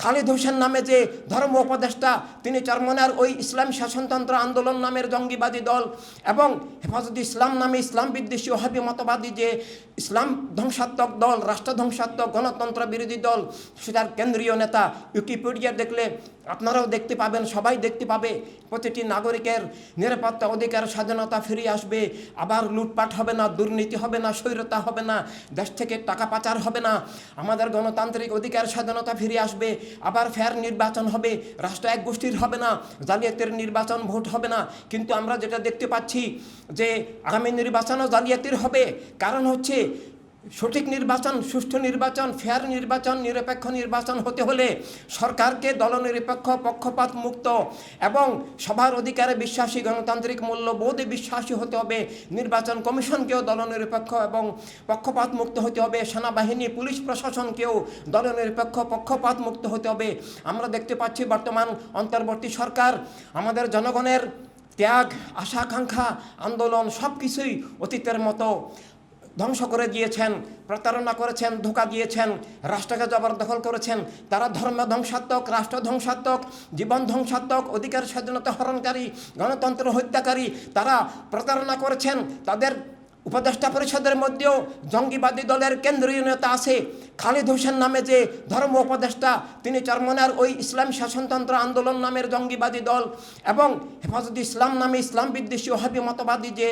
খালিদ হোসেন নামে যে ধর্ম উপদেষ্টা, তিনি চরমনার ওই ইসলাম শাসনতন্ত্র আন্দোলন নামের জঙ্গিবাদী দল এবং হেফাজত ইসলাম নামে ইসলাম বিদ্বেষী ওহাবি মতবাদী যে ইসলাম ধ্বংসাত্মক দল, রাষ্ট্র ধ্বংসাত্মক গণতন্ত্র বিরোধী দল, সেটার কেন্দ্রীয় নেতা উইকিপিডিয়া দেখলে আপনারাও দেখতে পাবেন, সবাই দেখতে পাবে, প্রতিটি নাগরিকের নিরাপত্তা অধিকার, স্বাধীনতা ফিরিয়ে আসবে, আবার লুটপাট হবে না, দুর্নীতি হবে না, স্বৈরতা হবে না, দেশ থেকে টাকা পাচার হবে না, আমাদের গণতান্ত্রিক অধিকার, স্বাধীনতা ফিরে আসবে আবার ফের নির্বাচন হবে, রাষ্ট্র এক গোষ্ঠীর হবে না, জালিয়াতের নির্বাচন ভোট হবে না। কিন্তু আমরা যেটা দেখতে পাচ্ছি যে আগামী নির্বাচনও জালিয়াতির হবে। কারণ হচ্ছে সঠিক নির্বাচন, সুষ্ঠু নির্বাচন ফেয়ার নির্বাচন, নিরপেক্ষ নির্বাচন হতে হলে সরকারকে দলনিরপেক্ষ, পক্ষপাত মুক্ত এবং সবার অধিকারে বিশ্বাসী, গণতান্ত্রিক, মূল্যবোধে বিশ্বাসী হতে হবে। নির্বাচন কমিশনকেও দলনিরপেক্ষ এবং পক্ষপাত মুক্ত হতে হবে। সেনাবাহিনী, পুলিশ প্রশাসনকেও দলনিরপেক্ষ, পক্ষপাত মুক্ত হতে হবে। আমরা দেখতে পাচ্ছি বর্তমান অন্তর্বর্তী সরকার, আমাদের জনগণের ত্যাগ আশা আকাঙ্ক্ষা আন্দোলন সব কিছুই অতীতের মতো। ধ্বংস করে দিয়েছেন, প্রতারণা করেছেন, ধোকা দিয়েছেন, রাষ্ট্রকে জবরদখল করেছেন, তারা ধর্ম ধ্বংসাত্মক, রাষ্ট্র ধ্বংসাত্মক, জীবন ধ্বংসাত্মক, অধিকার স্বাধীনতা হরণকারী, গণতন্ত্র হত্যাকারী, তারা প্রতারণা করেছেন। তাদের উপদেষ্টা পরিষদের মধ্যেও জঙ্গিবাদী দলের কেন্দ্রীয় নেতা আছে। খালিদ হোসেন নামে যে ধর্ম উপদেষ্টা, তিনি চরমনার ওই ইসলাম শাসনতন্ত্র আন্দোলন নামের জঙ্গিবাদী দল এবং হেফাজত ইসলাম নামে ইসলাম বিদ্বেষী ওহাবি মতবাদী যে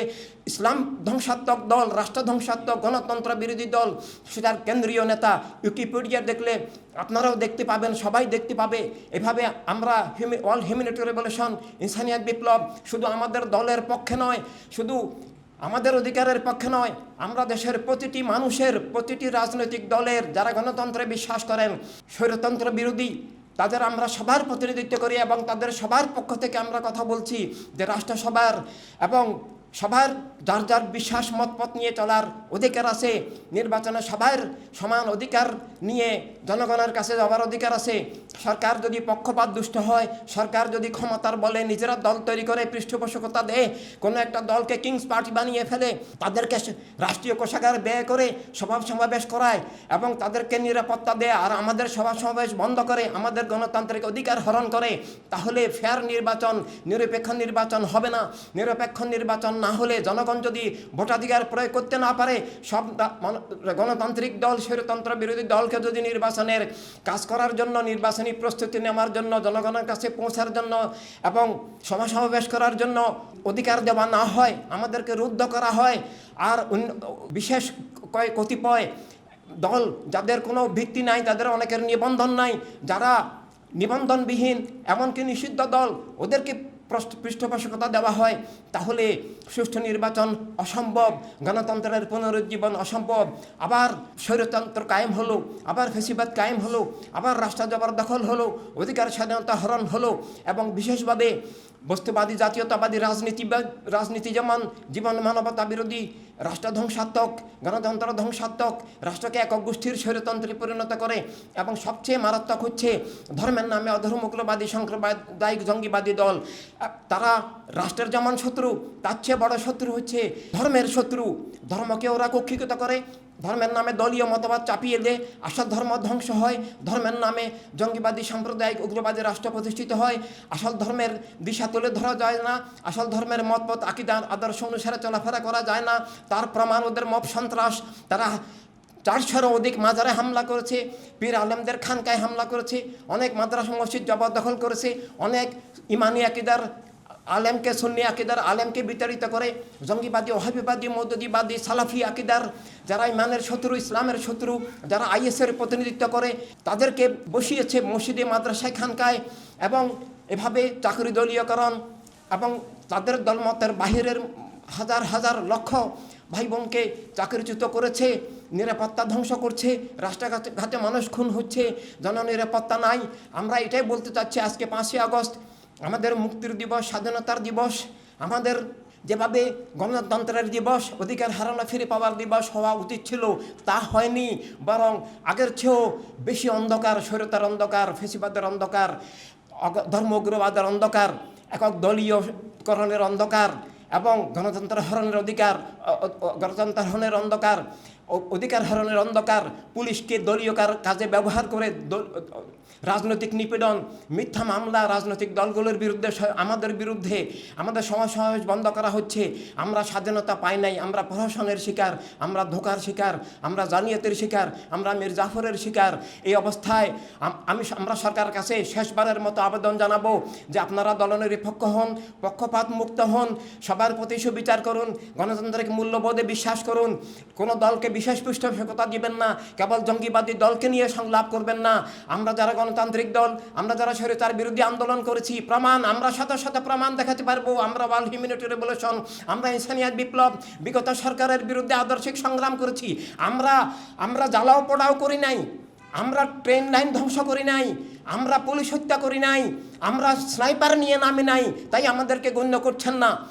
ইসলাম ধ্বংসাত্মক দল, রাষ্ট্র ধ্বংসাত্মক গণতন্ত্র বিরোধী দল, সেটার কেন্দ্রীয় নেতা উইকিপিডিয়া দেখলে আপনারাও দেখতে পাবেন, সবাই দেখতে পাবে। এভাবে আমরা অল হিউম্যানিটি রেভলিউশন ইনসানিয়াত বিপ্লব শুধু আমাদের দলের পক্ষে নয়, শুধু আমাদের অধিকারের পক্ষে নয়। আমরা দেশের প্রতিটি মানুষের, প্রতিটি রাজনৈতিক দলের যারা গণতন্ত্রে বিশ্বাস করেন, স্বৈরতন্ত্র বিরোধী, তাদের আমরা সবার প্রতিনিধিত্ব করি এবং তাদের সবার পক্ষ থেকে আমরা কথা বলছি যে রাষ্ট্রসভার এবং সবার যার যার বিশ্বাস, মতপথ নিয়ে চলার অধিকার আছে, নির্বাচনে সবার সমান অধিকার নিয়ে জনগণের কাছে যাওয়ার অধিকার আছে। সরকার যদি পক্ষপাত দুষ্ট হয়, সরকার যদি ক্ষমতার বলে নিজেরা দল তৈরি করে পৃষ্ঠপোষকতা দেয়, কোনো একটা দলকে কিংস পার্টি বানিয়ে ফেলে, তাদেরকে রাষ্ট্রীয় কোষাগার ব্যয় করে সভা সমাবেশ করায় এবং তাদেরকে নিরাপত্তা দেয় আর আমাদের সভা সমাবেশ বন্ধ করে, আমাদের গণতান্ত্রিক অধিকার হরণ করে, তাহলে ফেয়ার নির্বাচন, নিরপেক্ষ নির্বাচন হবে না। নিরপেক্ষ নির্বাচন না হলে জনগণ যদি ভোটাধিকার প্রয়োগ করতে না পারে, সব গণতান্ত্রিক দল, স্বৈরতন্ত্র বিরোধী দলকে যদি নির্বাচনের কাজ করার জন্য, নির্বাচনী প্রস্তুতি নেওয়ার জন্য, জনগণের কাছে পৌঁছার জন্য এবং সমাবেশ করার জন্য অধিকার দেওয়া না হয়, আমাদেরকে রুদ্ধ করা হয়। আর বিশেষ কয় কতিপয় দল যাদের কোনো ভিত্তি নাই, তাদের অনেকের নিবন্ধন নাই, যারা নিবন্ধনবিহীন, এমনকি নিষিদ্ধ দল, ওদেরকে পৃষ্ঠপোষকতা দেওয়া হয়, তাহলে সুষ্ঠু নির্বাচন অসম্ভব, গণতন্ত্রের পুনরুজ্জীবন অসম্ভব, আবার স্বৈরতন্ত্র কায়েম হলো, আবার ফেসিবাদ কায়েম হলো, আবার রাষ্ট্র জবরদখল হলো, অধিকার স্বাধীনতা হরণ হলো, এবং বিশেষভাবে বস্তুবাদী, জাতীয়তাবাদী রাজনীতি রাজনীতি যেমন জীবন মানবতা বিরোধী, রাষ্ট্র ধ্বংসাত্মক, গণতন্ত্র ধ্বংসাত্মক, রাষ্ট্রকে একক গোষ্ঠীর স্বৈরতন্ত্রে পরিণত করে, এবং সবচেয়ে মারাত্মক হচ্ছে ধর্মের নামে অধর্মগ্রবাদী সাম্প্রদায়িক জঙ্গিবাদী দল। তারা রাষ্ট্রের যেমন শত্রু, তার চেয়ে বড় শত্রু হচ্ছে ধর্মের শত্রু। ধর্মকে ওরা কক্ষিগত করে, ধর্মের নামে দলীয় মতবাদ চাপিয়ে দেয় আসল ধর্ম ধ্বংস হয়, ধর্মের নামে জঙ্গিবাদী, সাম্প্রদায়িক উগ্রবাদী রাষ্ট্র প্রতিষ্ঠিত হয়। আসল ধর্মের দিশা তুলে ধরা যায় না, আসল ধর্মের মতপথ, আকিদার আদর্শ অনুসারে চলাফেরা করা যায় না, তার প্রমাণ ওদের মব সন্ত্রাস। তারা চারশোরও অধিক মাজারে হামলা করেছে, পীর আলেমদের খানকায় হামলা করেছে, অনেক মাদ্রাসা মসজিদ জবরদখল করেছে, অনেক ইমানি আকিদার আলেমকে, সুন্নি আকিদার আলেমকে বিতাড়িত করে, জঙ্গিবাদী ওহাবিবাদী মৌদুদিবাদী, সালাফি আকিদার যারা ইমানের শত্রু, ইসলামের শত্রু, যারা আইএসের প্রতিনিধিত্ব করে, তাদেরকে বসিয়েছে মসজিদে, মাদ্রাসায়, খানকায় এবং এভাবে চাকরি দলীয়করণ এবং তাদের দলমতের বাহিরের হাজার হাজার লক্ষ ভাই বোনকে চাকরিচ্যুত করেছে। নিরাপত্তা ধ্বংস করছে রাস্তাঘাটে মানুষ খুন হচ্ছে, জননিরাপত্তা নাই। আমরা এটাই বলতে চাচ্ছি আজকে পাঁচই আগস্ট, আমাদের মুক্তির দিবস, স্বাধীনতার দিবস, আমাদের যেভাবে গণতন্ত্রের দিবস, অধিকার হারানো ফিরে পাওয়ার দিবস হওয়া উচিত ছিল, তা হয়নি। বরং আগের চেয়েও বেশি অন্ধকার, স্বৈরতার অন্ধকার, ফেসিবাদের অন্ধকার ধর্ম উগ্রবাদের অন্ধকার, একক দলীয়করণের অন্ধকার এবং গণতন্ত্র হরণের অধিকার গণতন্ত্র হরণের অন্ধকার। অধিকার হরণের অন্ধকার, পুলিশকে দলীয় কাজে ব্যবহার করে রাজনৈতিক নিপীড়ন, মিথ্যা মামলা, রাজনৈতিক দলগুলোর বিরুদ্ধে আমাদের বিরুদ্ধে, আমাদের সমাজ সমাবেশ বন্ধ করা হচ্ছে। আমরা স্বাধীনতা পাই নাই, আমরা প্রহসনের শিকার, আমরা ধোকার শিকার, আমরা জানিয়াতের শিকার, আমরা মীর জাফরের শিকার। এই অবস্থায় আমি আমরা সরকারের কাছে শেষবারের মতো আবেদন জানাব যে আপনারা দলনের দলনিরপেক্ষ হন, পক্ষপাত মুক্ত হন, সবার প্রতি সুবিচার করুন, গণতান্ত্রিক মূল্যবোধে বিশ্বাস করুন। কোনো দলকে বিশেষ পৃষ্ঠপোষকতা দিবেন না। কেবল জঙ্গিবাদী দলকে নিয়ে সংলাপ করবেন না। আমরা যারা গণতান্ত্রিক দল, আমরা যারা স্বৈরাচার বিরোধী আন্দোলন করেছি, প্রমাণ, আমরা সাথে সাথে প্রমাণ দেখাতে পারব। আমরা ওয়ার্ল্ড হিউম্যানিটি রেভলিউশন, আমরা ইনসানিয়াত বিপ্লব, বিগত সরকারের বিরুদ্ধে আদর্শিক সংগ্রাম করেছি। আমরা আমরা জ্বালাও পোড়াও করি নাই। আমরা ট্রেন লাইন ধ্বংস করি নাই। আমরা পুলিশ হত্যা করি নাই। আমরা স্নাইপার নিয়ে নামি নাই। তাই আমাদেরকে গণ্য করছেন না।